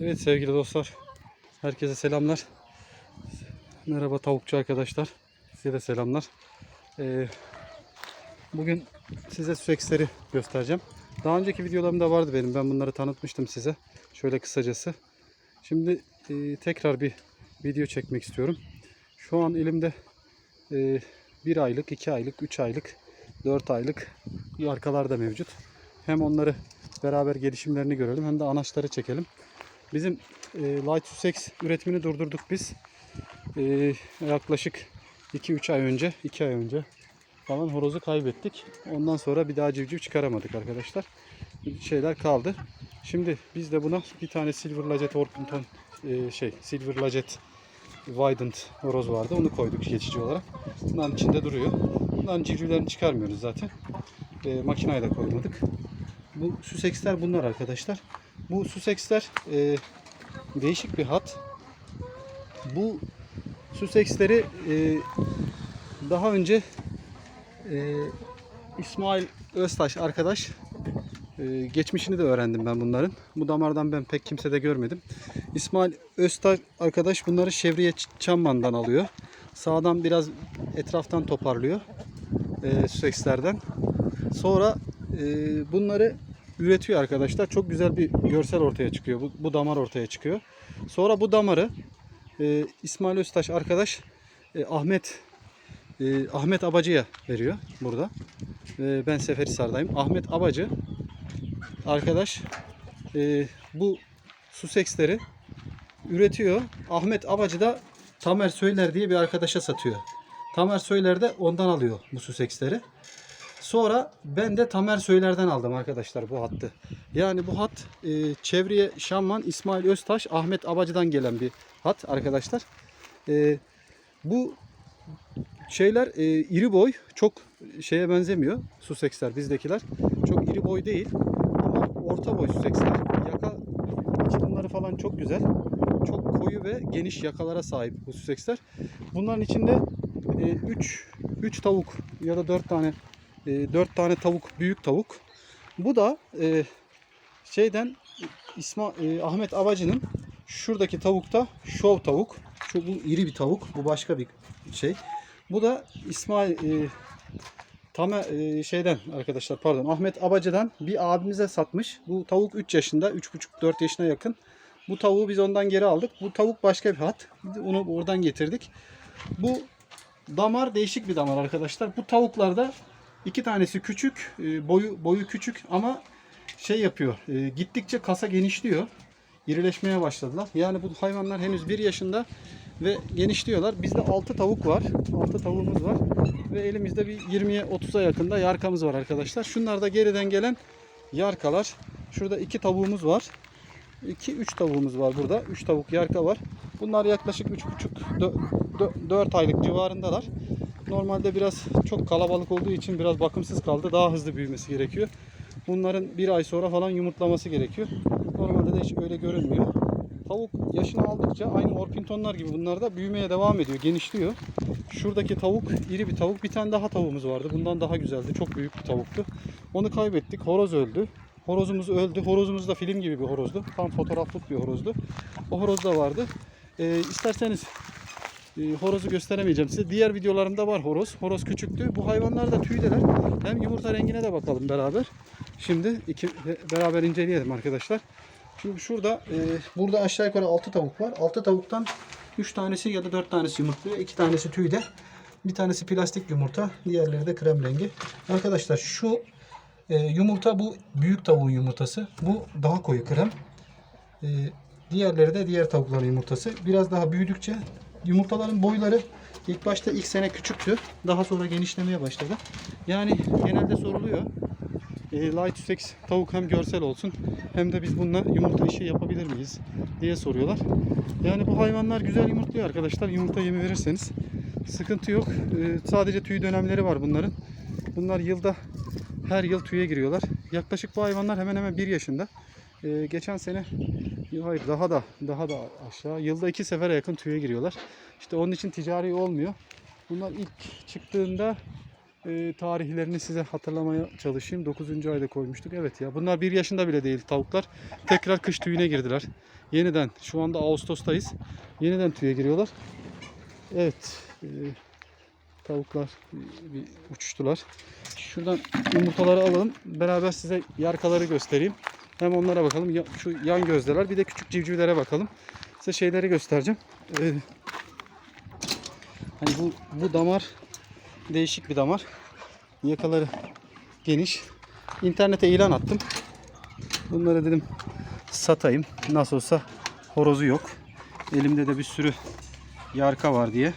Evet sevgili dostlar. Herkese selamlar. Merhaba tavukçu arkadaşlar. Size de selamlar. Ee, bugün size süreksleri göstereceğim. Daha önceki videolarımda vardı benim. Ben bunları tanıtmıştım size. Şöyle kısacası. Şimdi e, tekrar bir video çekmek istiyorum. Şu an elimde e, 1 aylık, 2 aylık, 3 aylık, 4 aylık arkalar da mevcut. Hem onları beraber gelişimlerini görelim hem de anaçları çekelim. Bizim e, Light Sussex üretimini durdurduk biz. E, yaklaşık 2-3 ay önce, 2 ay önce falan horozu kaybettik. Ondan sonra bir daha civciv çıkaramadık arkadaşlar. Şeyler kaldı. Şimdi biz de buna bir tane Silver Lacet Orpington e, şey Silver Lacet Widened horoz vardı. Onu koyduk geçici olarak. Bunların içinde duruyor. Bunların civcivlerini çıkarmıyoruz zaten. E, makinayla koymadık. Bu Sussex'ler bunlar arkadaşlar. Bu Sussex'ler e, değişik bir hat. Bu Sussex'leri e, daha önce e, İsmail Öztaş arkadaş e, geçmişini de öğrendim ben bunların. Bu damardan ben pek kimsede görmedim. İsmail Öztaş arkadaş bunları Şevriye Çamman'dan alıyor. Sağdan biraz etraftan toparlıyor. E, Sussex'lerden. Sonra e, bunları üretiyor arkadaşlar. Çok güzel bir görsel ortaya çıkıyor. Bu, bu damar ortaya çıkıyor. Sonra bu damarı e, İsmail Öztaş arkadaş e, Ahmet e, Ahmet Abacı'ya veriyor burada. E, ben Seferihisar'dayım. Ahmet Abacı arkadaş e, bu Sussex'leri üretiyor. Ahmet Abacı da Tamer Söyler diye bir arkadaşa satıyor. Tamer Söyler de ondan alıyor bu Sussex'leri. Sonra ben de Tamer Söyler'den aldım arkadaşlar bu hattı. Yani bu hat e, Çevriye Şamman, İsmail Öztaş, Ahmet Abacı'dan gelen bir hat arkadaşlar. E, bu şeyler e, iri boy, çok şeye benzemiyor Sussex'ler bizdekiler. Çok iri boy değil ama orta boy Sussex'ler. Yaka açılımları falan çok güzel. Çok koyu ve geniş yakalara sahip bu Sussex'ler. Bunların içinde 3 3 tavuk ya da 4 tane 4 tane tavuk büyük tavuk. Bu da e, şeyden İsma e, Ahmet Abacı'nın şuradaki tavukta şov tavuk. Şu bu iri bir tavuk. Bu başka bir şey. Bu da İsmail e, Tame e, şeyden arkadaşlar pardon Ahmet Abacı'dan bir abimize satmış. Bu tavuk 3 yaşında, 3,5-4 yaşına yakın. Bu tavuğu biz ondan geri aldık. Bu tavuk başka bir hat. Onu oradan getirdik. Bu damar değişik bir damar arkadaşlar. Bu tavuklarda iki tanesi küçük, e, boyu boyu küçük ama şey yapıyor. e, Gittikçe kasa genişliyor. İrileşmeye başladılar. Yani bu hayvanlar henüz 1 yaşında ve genişliyorlar. Bizde 6 tavuk var. 6 tavuğumuz var. Ve elimizde bir 20'ye 30'a yakında yarkamız var arkadaşlar. Şunlar da geriden gelen yarkalar. Şurada iki tavuğumuz var. 2-3 tavuğumuz var burada. 3 tavuk yarka var. Bunlar yaklaşık 3,5 4 aylık civarındalar. Normalde biraz çok kalabalık olduğu için biraz bakımsız kaldı. Daha hızlı büyümesi gerekiyor. Bunların bir ay sonra falan yumurtlaması gerekiyor. Normalde de hiç öyle görünmüyor. Tavuk yaşını aldıkça aynı orpintonlar gibi bunlar da büyümeye devam ediyor, genişliyor. Şuradaki tavuk iri bir tavuk. Bir tane daha tavuğumuz vardı. Bundan daha güzeldi. Çok büyük bir tavuktu. Onu kaybettik. Horoz öldü. Horozumuz öldü. Horozumuz da film gibi bir horozdu. Tam fotoğraflık bir horozdu. O horoz da vardı. Ee, isterseniz e, horozu gösteremeyeceğim size. Diğer videolarımda var horoz. Horoz küçüktü. Bu hayvanlar da tüydeler. Hem yumurta rengine de bakalım beraber. Şimdi iki beraber inceleyelim arkadaşlar. Şimdi şurada e, burada aşağı yukarı 6 tavuk var. 6 tavuktan 3 tanesi ya da 4 tanesi yumurtluyor. 2 tanesi tüyde. Bir tanesi plastik yumurta. Diğerleri de krem rengi. Arkadaşlar şu e, yumurta bu büyük tavuğun yumurtası. Bu daha koyu krem. E, diğerleri de diğer tavukların yumurtası. Biraz daha büyüdükçe yumurtaların boyları ilk başta ilk sene küçüktü. Daha sonra genişlemeye başladı. Yani genelde soruluyor. E, Light Sussex tavuk hem görsel olsun hem de biz bununla yumurta işi yapabilir miyiz diye soruyorlar. Yani bu hayvanlar güzel yumurtluyor arkadaşlar. Yumurta yemi verirseniz sıkıntı yok. E, sadece tüy dönemleri var bunların. Bunlar yılda her yıl tüye giriyorlar. Yaklaşık bu hayvanlar hemen hemen 1 yaşında. E, geçen sene hayır daha da daha da aşağı yılda iki sefere yakın tüye giriyorlar. İşte onun için ticari olmuyor. Bunlar ilk çıktığında e, tarihlerini size hatırlamaya çalışayım. 9. ayda koymuştuk. Evet ya bunlar 1 yaşında bile değil tavuklar. Tekrar kış tüyüne girdiler. yeniden şu anda Ağustos'tayız. Yeniden tüye giriyorlar. Evet. e, tavuklar bir, bir uçuştular. Şuradan yumurtaları alalım. Beraber size yarkaları göstereyim. Hem onlara bakalım. Şu yan gözdeler. Bir de küçük civcivlere bakalım. Size şeyleri göstereceğim. Ee, hani bu, bu damar değişik bir damar. Yakaları geniş. İnternete ilan attım. Bunları dedim satayım. Nasıl olsa horozu yok. Elimde de bir sürü yarka var diye.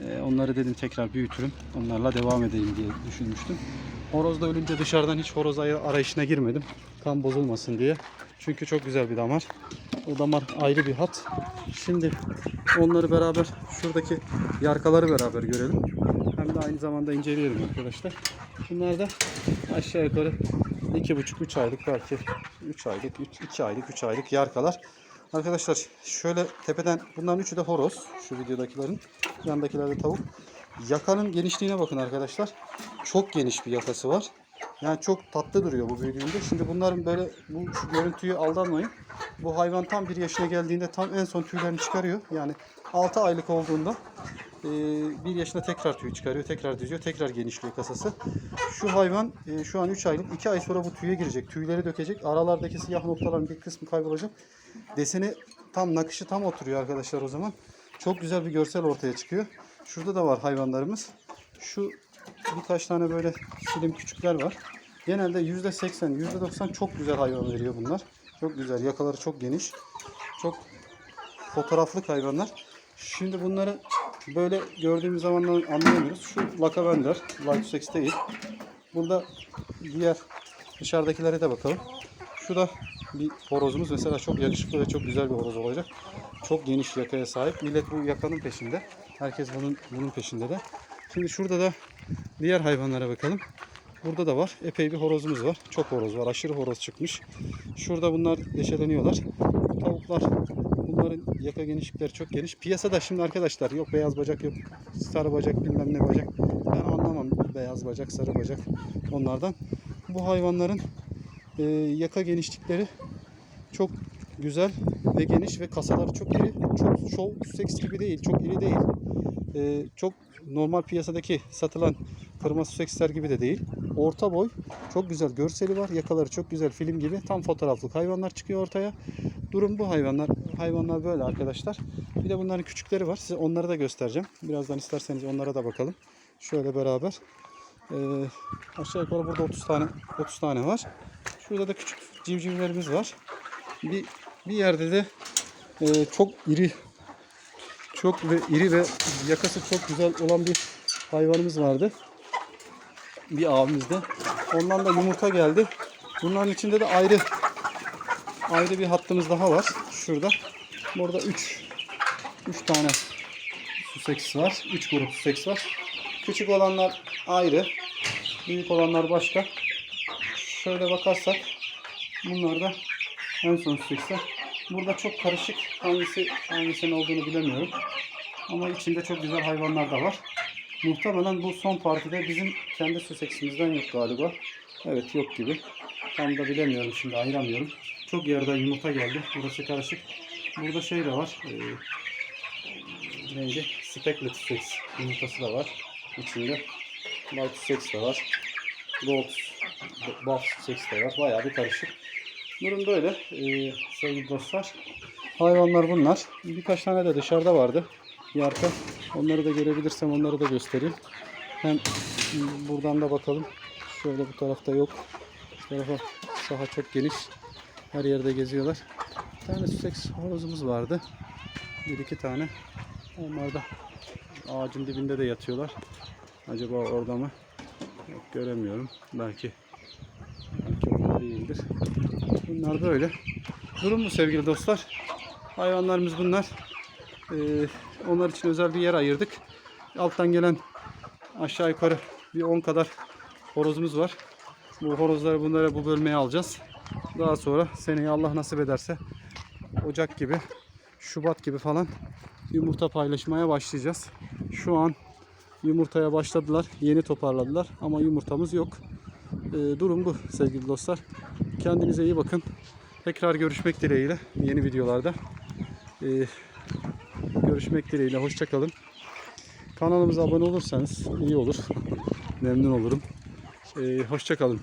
Ee, onları dedim tekrar büyütürüm. Onlarla devam edeyim diye düşünmüştüm. Horoz da ölünce dışarıdan hiç horoz ayı- arayışına girmedim. Kan bozulmasın diye. Çünkü çok güzel bir damar. O damar ayrı bir hat. Şimdi onları beraber şuradaki yarkaları beraber görelim. Hem de aynı zamanda inceleyelim arkadaşlar. Bunlar da aşağı yukarı 2,5-3 aylık belki 3 aylık, 2 aylık, 3 aylık yarkalar. Arkadaşlar şöyle tepeden bunların üçü de horoz. Şu videodakilerin. Yandakiler de tavuk. Yakanın genişliğine bakın arkadaşlar. Çok geniş bir yakası var. Yani çok tatlı duruyor bu büyüdüğünde. Şimdi bunların böyle bu şu görüntüyü aldanmayın. Bu hayvan tam bir yaşına geldiğinde tam en son tüylerini çıkarıyor. Yani 6 aylık olduğunda e, bir yaşında tekrar tüy çıkarıyor, tekrar düzüyor, tekrar genişliyor kasası. Şu hayvan e, şu an 3 aylık, 2 ay sonra bu tüye girecek, tüyleri dökecek. Aralardaki siyah noktaların bir kısmı kaybolacak. Deseni tam nakışı tam oturuyor arkadaşlar o zaman. Çok güzel bir görsel ortaya çıkıyor. Şurada da var hayvanlarımız. Şu birkaç tane böyle silim küçükler var. Genelde %80, %90 çok güzel hayvan veriyor bunlar. Çok güzel. Yakaları çok geniş. Çok fotoğraflık hayvanlar. Şimdi bunları böyle gördüğümüz zaman anlayamıyoruz. Şu Lakavender, Light değil. Burada diğer dışarıdakilere de bakalım. Şu da bir horozumuz. Mesela çok yakışıklı ve çok güzel bir horoz olacak. Çok geniş yakaya sahip. Millet bu yakanın peşinde. Herkes bunun bunun peşinde de. Şimdi şurada da diğer hayvanlara bakalım. Burada da var. Epey bir horozumuz var. Çok horoz var. Aşırı horoz çıkmış. Şurada bunlar deşeleniyorlar. Tavuklar bunların yaka genişlikleri çok geniş. Piyasada şimdi arkadaşlar yok beyaz bacak yok sarı bacak bilmem ne bacak. Ben anlamam beyaz bacak sarı bacak onlardan. Bu hayvanların e, yaka genişlikleri çok güzel ve geniş ve kasaları çok iri. Çok show seks gibi değil, çok iri değil. E, çok normal piyasadaki satılan kırma seksler gibi de değil. Orta boy, çok güzel görseli var. Yakaları çok güzel film gibi. Tam fotoğraflık hayvanlar çıkıyor ortaya. Durum bu hayvanlar. Hayvanlar böyle arkadaşlar. Bir de bunların küçükleri var. Size onları da göstereceğim. Birazdan isterseniz onlara da bakalım. Şöyle beraber. Ee, aşağı yukarı burada 30 tane 30 tane var. Şurada da küçük civcivlerimiz var. Bir bir yerde de e, çok iri çok ve iri ve yakası çok güzel olan bir hayvanımız vardı. Bir abimizde. Ondan da yumurta geldi. Bunların içinde de ayrı ayrı bir hattımız daha var. Şurada. Burada 3 3 tane Sussex var. 3 grup Sussex var. Küçük olanlar ayrı. Büyük olanlar başka. Şöyle bakarsak bunlar da en son Sussex'ler. Burada çok karışık. Hangisi hangisinin olduğunu bilemiyorum. Ama içinde çok güzel hayvanlar da var. Muhtemelen bu son partide bizim kendi Sussex'imizden yok galiba. Evet yok gibi. Tam da bilemiyorum şimdi ayıramıyorum. Çok yerden yumurta geldi. Burası karışık. Burada şey de var. Ee, neydi? Speckled Sussex yumurtası da var. içinde. White Sussex de var. Gold Buff Sussex de var. Bayağı bir karışık. Durum böyle ee, sevgili dostlar. Hayvanlar bunlar. Birkaç tane de dışarıda vardı. Bir arka. Onları da görebilirsem onları da göstereyim. Hem buradan da bakalım. Şöyle bu tarafta yok. Bu tarafa saha çok geniş. Her yerde geziyorlar. Bir tane Sussex horozumuz vardı. Bir iki tane. Onlar da ağacın dibinde de yatıyorlar. Acaba orada mı? Yok, göremiyorum. Belki orada değildir. Bunlar böyle. Durum bu sevgili dostlar. Hayvanlarımız bunlar. Ee, onlar için özel bir yer ayırdık. Alttan gelen aşağı yukarı bir 10 kadar horozumuz var. Bu horozları bunlara bu bölmeye alacağız. Daha sonra seneye Allah nasip ederse Ocak gibi, Şubat gibi falan yumurta paylaşmaya başlayacağız. Şu an yumurtaya başladılar. Yeni toparladılar ama yumurtamız yok. Ee, durum bu sevgili dostlar. Kendinize iyi bakın. Tekrar görüşmek dileğiyle yeni videolarda. Ee, görüşmek dileğiyle. Hoşçakalın. Kanalımıza abone olursanız iyi olur. Memnun olurum. Ee, hoşçakalın.